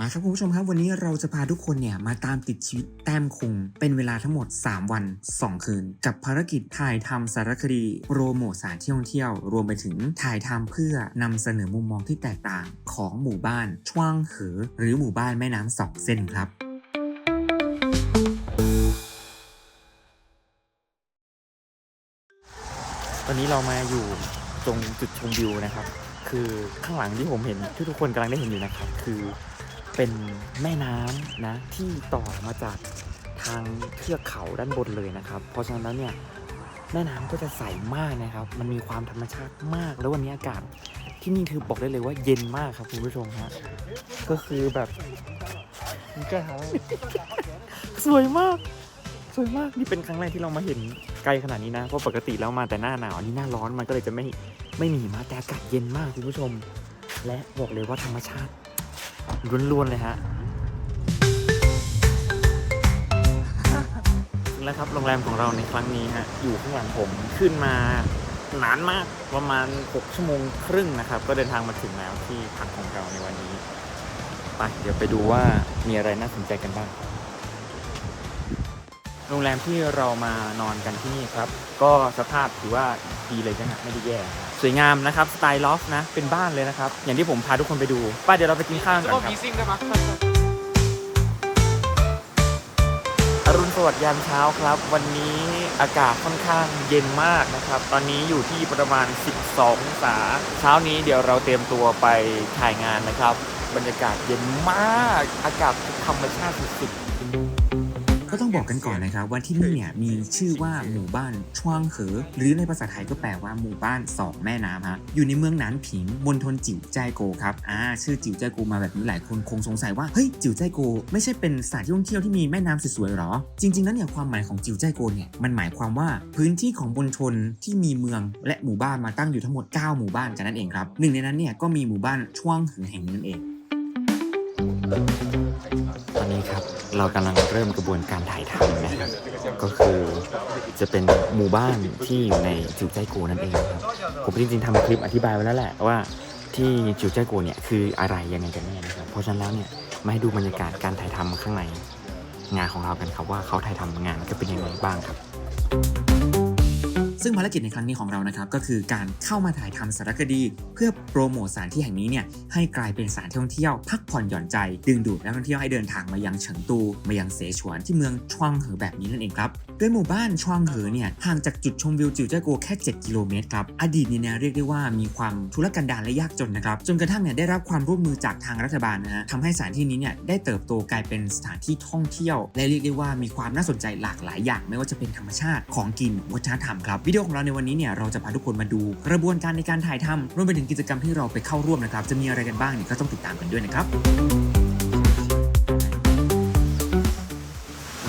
มาครับคุณผู้ชมครับวันนี้เราจะพาทุกคนเนี่ยมาตามติดชีวิตแต้มคง เป็นเวลาทั้งหมด 3 วัน 2 คืน กับภารกิจถ่ายทำสารคดี โปรโมทสถานที่ท่องเที่ยว รวมไปถึงถ่ายทำเพื่อนำเสนอมุมมองที่แตกต่างของหมู่บ้านชวางเหอหรือหมู่บ้านแม่น้ำสองเส้นครับตอนนี้เรามาอยู่ ตรงจุดชมวิวนะครับ คือข้างหลังที่ผมเห็นที่ทุกคนกำลังได้เห็นอยู่นะครับ คือเป็นแม่น้ำนะที่ต่อมาจากทางเทือกเขาด้านบนเลยนะครับ เพราะฉะนั้นแล้วเนี่ยแม่น้ำก็จะใสมากนะครับ มันมีความธรรมชาติมาก แล้ววันนี้อากาศที่นี่คือบอกได้เลยว่าเย็นมากครับคุณผู้ชมฮะก็คือแบบ สวยมาก สวยมากนี่เป็นครั้งแรกที่เรามาเห็นไกลขนาดนี้นะเพราะปกติแล้วมาแต่หน้าหนาวนี่หน้าร้อนมันก็เลยจะไม่ไม่มีมะแต่อากาศเย็นมากคุณผู้ชม และบอกเลยว่าธรรมชาติล้วนๆเลยฮะแล้วครับโรงแรมของเราในครั้งนี้ฮะอยู่ข้างหลังผมขึ้นมานานมากประมาณ 6 ชั่วโมงครึ่งนะครับ ก็เดินทางมาถึงแล้วที่พักของเราในวันนี้ไปเดี๋ยวไปดูว่ามีอะไรน่าสนใจกันบ้าง โรงแรมที่เรามานอนกันที่นี่ครับ ก็สภาพถือว่าดีเลยนะฮะไม่ได้แย่นะสวยงามนะครับ สไตล์ลอฟนะ เป็นบ้านเลยนะครับ อย่างที่ผมพาทุกคนไปดูไป้าเดี๋ยวเราไปกินข้าวกันแล้วก่ก็อนครัมีบซิ่งได้ไหมอรุณสวัสดิ์ยามเช้าครับ วันนี้อากาศค่อนข้างเย็นมากนะครับ ตอนนี้อยู่ที่ประมาณ 12องศาเช้านี้เดี๋ยวเราเตรียมตัวไปถ่ายงานนะครับ บรรยากาศเย็นมาก อากาศธรรมชาติสุดๆก็ ต้องบอกกันก่อนนะครับว่าที่นี่เนี่ยมีชื่อว่าหมู่บ้านชวางเหอหรือในภาษาไทยก็แปลว่าหมู่บ้านสองแม่น้ำฮะอยู่ในเมืองหนานผิงมณฑลจิ๋วใจายโกครับอ่าชื่อจิ๋วใจายโกมาแบบนี้หลายคนคงสงสัยว่าเฮ้ยจิ๋วใจายโก ไม่ใช่เป็นสถานที่ท่องเที่ยวที่มีแม่น้ำสวยๆหรอ จริงๆแล้วเนี่ยความหมายของจิ๋วใจายโกเนี่ยมันหมายความว่าพื้นที่ของมณฑลที่มีเมืองและหมู่บ้านมาตั้งอยู่ทั้งหมด 9 หมู่บ้านกันนั่นเองครับหนึ่งในนั้นเนี่ยก็มีหมู่บ้านชวางเหอแห่งนี้นั่นเอง ตอนนี้ครับเรากำลังเริ่มกระบวนการถ่ายทำนะครับก็คือจะเป็นหมู่บ้านที่อยู่ในจิวใจโกนั่นเองครับผมจริงๆทำคลิปอธิบายไว้แล้วแหละว่าที่จิวใจโกเนี่ยคืออะไรยังไงกันแน่นะครับเพราะฉะนั้นแล้วเนี่ยมาให้ดูบรรยากาศการถ่ายทำข้างในงานของเรากันครับว่าเขาถ่ายทำงานก็เป็นยังไงบ้างครับ ซึ่งภารกิจในครั้งนี้ของเรานะครับก็คือการเข้ามาถ่ายทำสารคดี เพื่อโปรโมทสถานที่แห่งนี้เนี่ยให้กลายเป็นสถานที่ท่องเที่ยว พักผ่อนหย่อนใจ ดึงดูดนักท่องเที่ยวให้เดินทางมายังเฉิงตู มายังเสฉวนที่เมืองชวางเหอแบบนี้นั่นเองครับ โดยหมู่บ้านชวางเหอเนี่ยห่างจากจุดชมวิวจิวเจ้าโกแค่ 7 กิโลเมตรครับ อดีตเนี่ยนะเรียกได้ว่ามีความทุรกันดารและยากจนนะครับ จนกระทั่งเนี่ยได้รับความร่วมมือจากทางรัฐบาลนะฮะทำให้สถานที่นี้เนี่ยได้เติบโตกลายเป็นสถานที่ท่องเที่ยว และเรียกได้ว่ามีความน่าสนใจหลากหลายอย่าง ไม่ว่าจะเป็นธรรมชาติของกินวัฒนธรรมครับวิดีโอของเราในวันนี้เนี่ยเราจะพาทุกคนมาดู กระบวนการในการถ่ายทำรวมไปถึงกิจกรรมที่เราไปเข้าร่วมนะครับจะมีอะไรกันบ้างเนี่ยก็ต้องติดตามกันด้วยนะครับ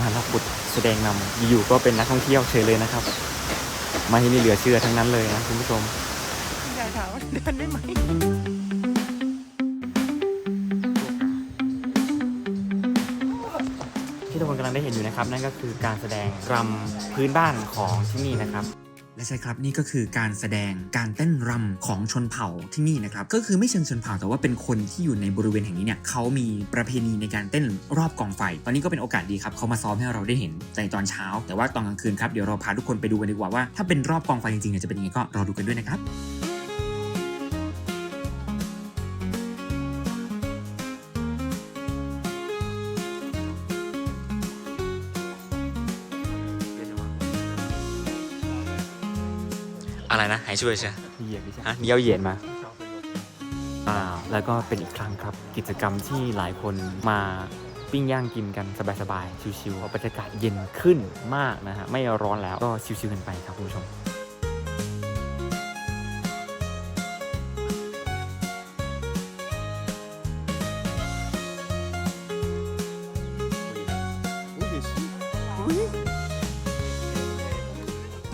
มาลักบุตรแสดงนำอยู่ๆก็เป็นนักท่องเที่ยวเฉยเลยนะครับ มาที่นี่เหลือเชื่อทั้งนั้นเลยนะคุณผู้ชมยายถามว่าเดินได้ไหมที่ทุกคนกำลังได้เห็นอยู่นะครับ นั่นก็คือการแสดงรำพื้นบ้านของที่นี่นะครับ และใช่ครับนี่ก็คือการแสดงการเต้นรำของชนเผ่าที่นี่นะครับก็คือไม่เชิงชนเผ่าแต่ว่าเป็นคนที่อยู่ในบริเวณแห่งนี้เนี่ยเขามีประเพณีในการเต้นรอบกองไฟ ตอนนี้ก็เป็นโอกาสดีครับเขามาซ้อมให้เราได้เห็นในตอนเช้า แต่ว่าตอนกลางคืนครับเดี๋ยวเราพาทุกคนไปดูกันดีกว่าว่าถ้าเป็นรอบกองไฟจริงๆเนี่ยจะเป็นยังไงก็รอดูกันด้วยนะครับ อะไรนะหายช่วยใช่ไหยียดดิฉันฮะเยี่ยวเยียดมาอ่าแล้วก็เป็นอีกครั้งครับ กิจกรรมที่หลายคนมาปิ้งย่างกินกันสบายๆชิวๆบรรยากาศเย็นขึ้นมากนะฮะไม่ร้อนแล้วก็ชิวๆกันไปครับคุณผู้ชม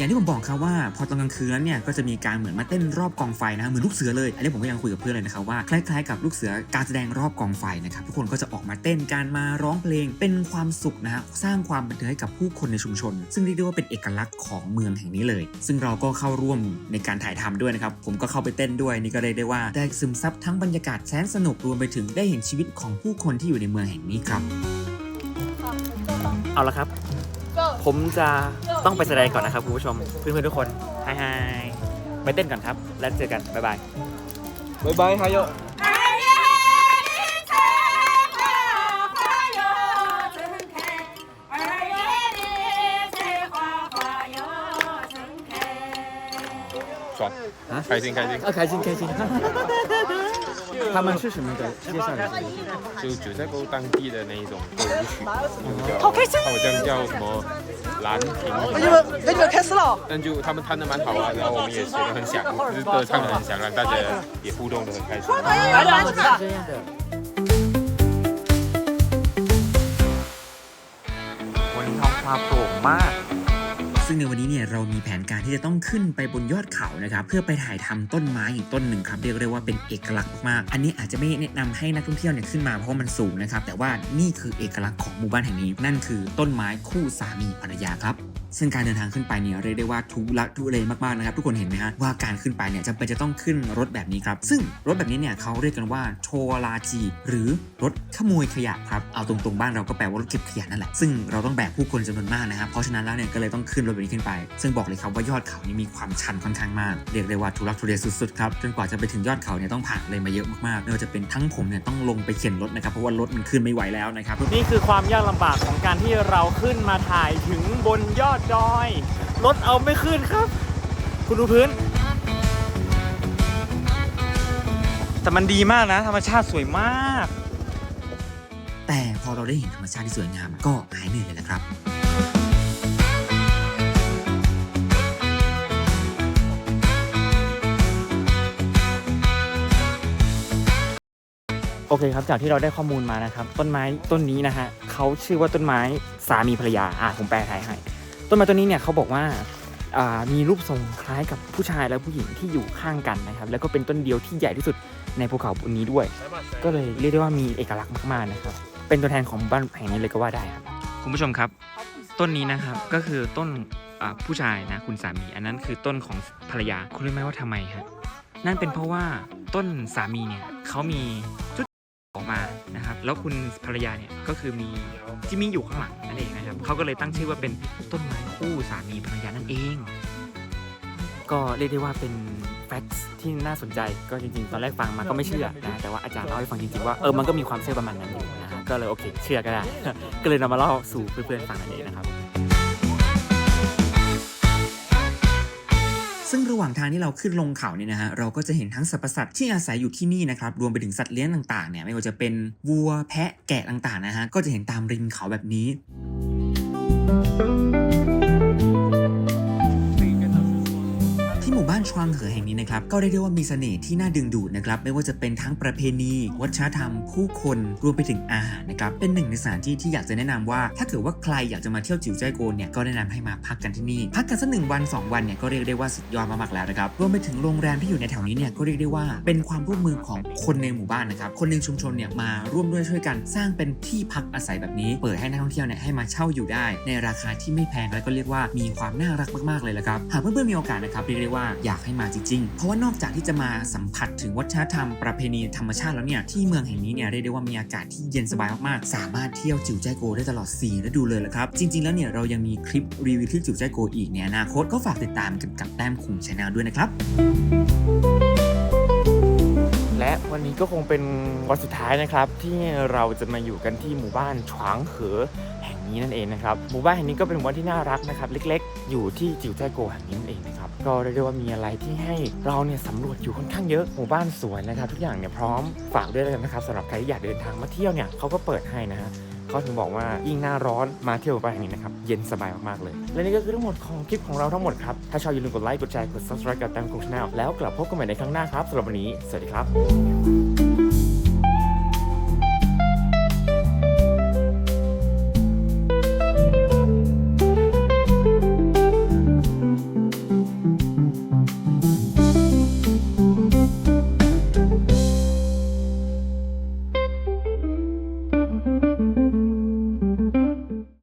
อย่างอย่างที่ผมบอกครับว่า พอตอนกลางคืนแล้วเนี่ยก็จะมีการเหมือนมาเต้นรอบกองไฟนะเหมือนลูกเสือเลยอันนี้ผมก็ยังคุยกับเพื่อนเลยนะครับว่าคล้ายๆกับลูกเสือการแสดงรอบกองไฟนะครับทุกคนก็จะออกมาเต้นการมาร้องเพลงเป็นความสุขนะฮะสร้างความบันเทิงให้กับผู้คนในชุมชน ซึ่งเรียกได้ว่าเป็นเอกลักษณ์ของเมืองแห่งนี้เลย ซึ่งเราก็เข้าร่วมในการถ่ายทำด้วยนะครับผมก็เข้าไปเต้นด้วยนี่ก็เรียกได้ว่าได้ซึมซับทั้งบรรยากาศแสนสนุกรวมไปถึงได้เห็นชีวิตของผู้คนที่อยู่ในเมืองแห่งนี้ครับ เอาละครับ ผมจะ ต้องไปแสดงก่อนนะครับคุณผู้ชม เพื่อนๆทุกคนไฮไฮไปเต้นก่อนครับ แล้วเจอกัน บ๊ายบาย 拜拜，还有。二月里春花花又盛开，二月里菜花花又盛开。爽啊开心开心，啊，开心开心。 他们是什么的？介绍一下。就九寨沟当地的那一种歌舞曲，好开心，好像叫什么兰亭，那你们那你们开始了？但就他们弹的蛮好啊，然后我们也写的很响，就是歌唱的很响，让大家也互动的很开心。这样的。วันนี้ท้องฟ้าโปร่งมาก ซึ่งในวันนี้เนี่ยเรามีแผนการที่จะต้องขึ้นไปบนยอดเขานะครับเพื่อไปถ่ายทำต้นไม้อีกต้นหนึ่งครับเรียกได้ว่าเป็นเอกลักษณ์มากๆอันนี้อาจจะไม่แนะนำให้นักท่องเที่ยวเนี่ยขึ้นมาเพราะว่ามันสูงนะครับแต่ว่านี่คือเอกลักษณ์ของหมู่บ้านแห่งนี้ นั่นคือต้นไม้คู่สามีภรรยาครับซึ่งการเดินทางขึ้นไปเนี่ยเรียกได้ว่าทุลักทุเลมากๆนะครับทุกคนเห็นไหมฮะว่าการขึ้นไปเนี่ยจำเป็นจะต้องขึ้นรถแบบนี้ครับซึ่งรถแบบนี้เนี่ยเขาเรียกกันว่าโชลาจี หรือรถขโมยขยะครับเอาตรงๆบ้านเราก็แปลว่ารถเก็บขยะนั่นแหละซึ่งเราต้องแบกผู้คนจำนวนมากนะครับเพราะฉะนั้นแล้วเนี่ยก็เลยต้องขึ้นรถบบนี้ขึ้นไป ซึ่งบอกเลยครับว่ายอดเขานี่มีความชันค่อนข้างมาก เรียกได้ว่าทุลักทุเลสุดๆครับ จนกว่าจะไปถึงยอดเขาเนี่ยต้องผ่านอะไรมาเยอะมากๆไม่ว่าจะเป็นทั้งผมเนี่ยต้องลงไปเข็นรถนะครับ เพราะว่ารถมันขึ้นไม่ไหวแล้วนะครับ นี่คือความยากลำบากของการที่เราขึ้นมาถ่ายถึงบนยอดดอย รถเอาไม่ขึ้นครับ คุณดูพื้น แต่มันดีมากนะ ธรรมชาติสวยมาก แต่พอเราได้เห็นธรรมชาติที่สวยงามก็หายเหนื่อยเลยแหละครับ เคครับจากที่เราได้ข้อมูลมานะครับ ต้นไม้ต้นนี้นะฮะเขาชื่อว่าต้นไม้สามีภรรยาอะผมแปลไทยให้ต้นไม้ต้นนี้เนี่ยเขาบอกว่าอ่ามีรูปทรงคล้ายกับผู้ชายและผู้หญิงที่อยู่ข้างกันนะครับ แล้วก็เป็นต้นเดียวที่ใหญ่ที่สุดในภูเขาบนนี้ด้วย ก็เลยเรียกได้ว่ามีเอกลักษณ์มากๆนะครับ เป็นตัวแทนของบ้านแห่งนี้เลยก็ว่าได้ครับ คุณผู้ชมครับ ต้นนี้นะครับก็คือต้นอ่าผู้ชายนะคุณสามี อันนั้นคือต้นของภรรยาคุณรู้ไหมว่าทำไมฮะนั่นเป็นเพราะว่าต้นสามีเนี่ยเขามีจุ แล้วคุณภรรยาเนี่ยก็คือมีจิมมี่อยู่ข้างหลังนั่นเองนะครับเขาก็เลยตั้งชื่อว่าเป็นต้นไม้คู่สามีภรรยานั่นเอง ก็เรียกได้ว่าเป็นแฟกต์ที่น่าสนใจก็จริงๆ ตอนแรกฟังมาก็ไม่เชื่อนะแต่ว่าอาจารย์เล่าให้ฟังจริงๆว่าเออมันก็มีความเชื่อประมาณนั้นอยู่นะฮะก็เลยโอเค เชื่อก็ได้ ก็เลยนำมาเล่าสู่เพื่อนๆฟังนั่นเองนะครับ ระหว่างทางที่เราขึ้นลงเขาเนี่ยนะฮะเราก็จะเห็นทั้งสรรพสัตว์ที่อาศัยอยู่ที่นี่นะครับรวมไปถึงสัตว์เลี้ยงต่างๆเนี่ยไม่ว่าจะเป็นวัวแพะแกะต่างๆนะฮะก็จะเห็นตามริมเขาแบบนี้างเหอแห่งนี้นะครับก็เรียกได้ว่ามีเสน่ห์ที่น่าดึงดูดนะครับไม่ว่าจะเป็นทั้งประเพณี วัฒนธรรม ผู้คนรวมไปถึงอาหารนะครับเป็นหนึ่งในสถานที่ที่อยากจะแนะนำว่า ถ้าเกิดว่าใครอยากจะมาเที่ยวจิ๋วใจายโกนเนี่ยก็แนะนำให้มาพักกันที่นี่พักกันสักหนึ่งวันสองวันเนี่ยก็เรียกได้ว่าสุดยอดมากๆแล้วนะครับรวมไปถึงโรงแรมที่อยู่ในแถวนี้เนี่ยก็เรียกได้ว่าเป็นความร่วมมือของคนในหมู่บ้านนะครับคนในชุมชนเนี่ยมาร่วมด้วยช่วยกันสร้างเป็นที่พักอาศัยแบบนี้ เปิดให้นักท่องเที่ยวเนี่ยให้มาเช่าอยู่ได้ ในราคาที่ไม่แพงและก็เรียกว่ามีความน่ารักมากๆเลยละครับหากเพื่อนๆมีโอกาสนะครับเรียกได้ว่าอยากให้มาจริงๆ เพราะว่านอกจากที่จะมาสัมผัสถึงวัฒนธรรมประเพณีธรรมชาติแล้วเนี่ยที่เมืองแห่งนี้เนี่ยเรียกได้ว่ามีอากาศที่เย็นสบายมากๆ สามารถเที่ยวจิ๋วใจโกได้ตลอด4ฤดูเลยละครับ จริง ๆ แล้วเนี่ยเรายังมีคลิปรีวิวที่จิ๋วใจโกอีกในอนาคตก็ฝากติดตามกันกับแต้มคุงชาแนลด้วยนะครับ และวันนี้ก็คงเป็นวันสุดท้ายนะครับ ที่เราจะมาอยู่กันที่หมู่บ้านฉวางเหอแห่ง นี้นั่นเองนะครับหมู่บ้านแห่งนี้ก็เป็นหมู่บ้านที่น่ารักนะครับเล็กๆ อยู่ที่จิวใจาโกแห่งนี้นั่นเองนะครับก็เรียกได้ว่ามีอะไรที่ให้เราเนี่ยสำรวจอยู่ค่อนข้างเยอะหมู่บ้านสวยนะครับ ทุกอย่างเนี่ยพร้อมฝากด้วยแล้วกันนะครับสำหรับใครที่อยากเดินทางมาเที่ยวเนี่ยเขาก็เปิดให้นะฮะเขาถึงบอกว่ายิ่งหน้าร้อนมาเที่ยวหมู่บ้านแห่งนี้นะครับ เย็นสบายมาก ๆ เลย และนี่ก็คือทั้งหมดของคลิปของเราทั้งหมดครับ ถ้าชอบอย่าลืมกดไลค์กดแชร์กด subscribe กับแตงคงชาแนลแล้วกลับพบกันใหม่ในครั้งหน้าครับสำหรับวันนี้ สวัสดีครับ